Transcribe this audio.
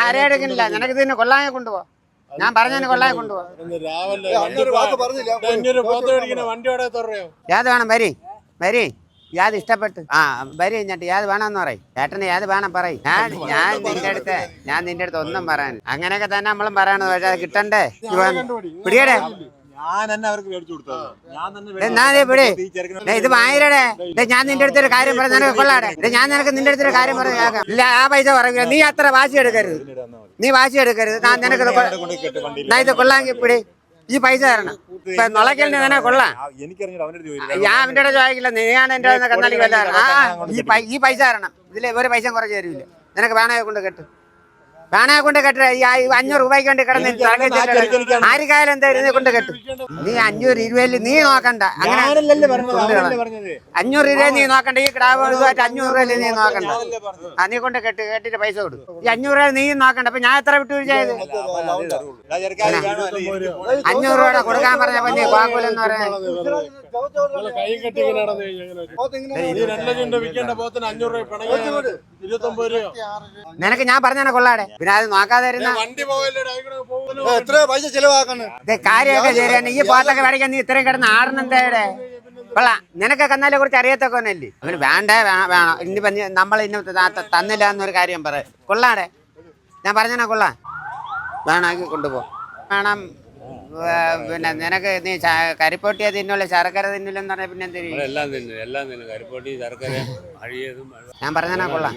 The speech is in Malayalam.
ആരെ എടുക്കുന്നില്ല? നിനക്ക് ഇതിന് കൊള്ളാതെ കൊണ്ടുപോ. ഞാൻ പറഞ്ഞതിന് കൊള്ളാതെ കൊണ്ടുപോ. ഏത് വേണം? വരി. വരി. യാത് ഇഷ്ടപ്പെട്ടു? ആ വരി എന്നിട്ട് യാത് വേണമെന്ന് പറയും. ചേട്ടന് യാത് വേണം പറയും. ഞാൻ ഞാൻ നിന്റെ അടുത്ത് ഞാൻ നിന്റെ അടുത്ത് ഒന്നും പറയാൻ അങ്ങനെയൊക്കെ തന്നെ നമ്മളും പറയണത്. പക്ഷെ അത് കിട്ടണ്ടേ? പിടിയടേ. ഞാൻ തന്നെ അവർക്ക് മേടിച്ചു കൊടുത്തത്. ഞാൻ തന്നെ ദേ ഇത് വാങ്ങിരടേ ദേ ഞാൻ നിന്റെ അടുത്തൊരു കാര്യം പറഞ്ഞു നിനക്ക് കൊള്ളാടെ. ദേ ഞാൻ നിനക്ക് നിന്റെ അടുത്തൊരു കാര്യം പറഞ്ഞു കേൾക്കാം. ഇല്ല ആ പൈസ പറയൂല നീ അത്ര വാശി എടുക്കരുത്. നീ വാശി എടുക്കരുത്. ഞാൻ നിനക്ക് ഇത് ഞാൻ ഇത് കൊള്ളാങ്കി പിടി. ഈ പൈസ തരണം. ഇപ്പൊ നുളയ്ക്കലിന് നിന്നെ കൊള്ളാം. ഞാൻ അവന്റെ അടുത്ത് ചോദിക്കില്ല. നീയാണ് എന്റെ അടുത്ത് കന്നാലി വല്ല ആ ഈ പൈ- ഈ പൈസ തരണം. ഇതിൽ ഒരു പൈസ കുറച്ച് തരില്ല നിനക്ക് വേണേ കൊണ്ട് കെട്ട്. വേണേ കൊണ്ട് കെട്ടെ. ഈ അഞ്ഞൂറ് രൂപയ്ക്ക് വേണ്ടി കിടന്ന് ആരിക്കായാലും എന്താ ഇതിനെ കൊണ്ട് കെട്ടും. നീ അഞ്ഞൂറ് ഇരുപതിൽ നീ നോക്കണ്ട. അങ്ങനെ അഞ്ഞൂറ് രൂപ നീ നോക്കണ്ട. ഈ കിടാവ് ഇതുമായിട്ട് അഞ്ഞൂറ് രൂപയിൽ നീ നോക്കണ്ട. ആ നീ കൊണ്ട് കെട്ട് കെട്ടിട്ട് പൈസ കൊടുക്കും ഈ അഞ്ഞൂറ് രൂപ നീ നോക്കണ്ട. അപ്പൊ ഞാൻ എത്ര വിട്ടു ചെയ്ത് ഞാൻ ചെറുക്കാൻ വേണോ അല്ലേ എനിക്ക് പോയി. അഞ്ഞൂറ് രൂപ കൊടുക്കാൻ പറഞ്ഞപ്പോ നീ ഇരുപത്തൊമ്പത് രൂപയോ? നിനക്ക് ഞാൻ പറഞ്ഞാണ് കൊള്ളാടെ. പിന്നെ അത് നോക്കാതെ പോകുമല്ലോ എത്ര പൈസ ചെലവാക്കണം. കാര്യമൊക്കെ ശരിയാണ് ഈ പാട്ടൊക്കെ വരയ്ക്കാൻ നീ ഇത്രയും കിടന്ന് ആടണെന്തേടെ കൊള്ളാം. നിനക്ക് കന്നാലെ കുറിച്ച് അറിയത്തൊക്കെ ഒന്നല്ലേ അവന് വേണ്ടേ വേണം. ഇനിയിപ്പം നമ്മൾ ഇന്ന് തന്നില്ല എന്നൊരു കാര്യം പറ. കൊള്ളാടെ. ഞാൻ പറഞ്ഞാ കൊള്ളാ. വേണമെങ്കിൽ കൊണ്ടുപോ. വേണം. പിന്നെ നിനക്ക് നീ കരിപ്പൊട്ടിയെ തിന്നുള്ളൂ ശർക്കര തിന്നില്ലെന്ന് പറഞ്ഞാൽ പിന്നെ അഴിയതും ഞാൻ പറഞ്ഞാ കൊള്ളാം.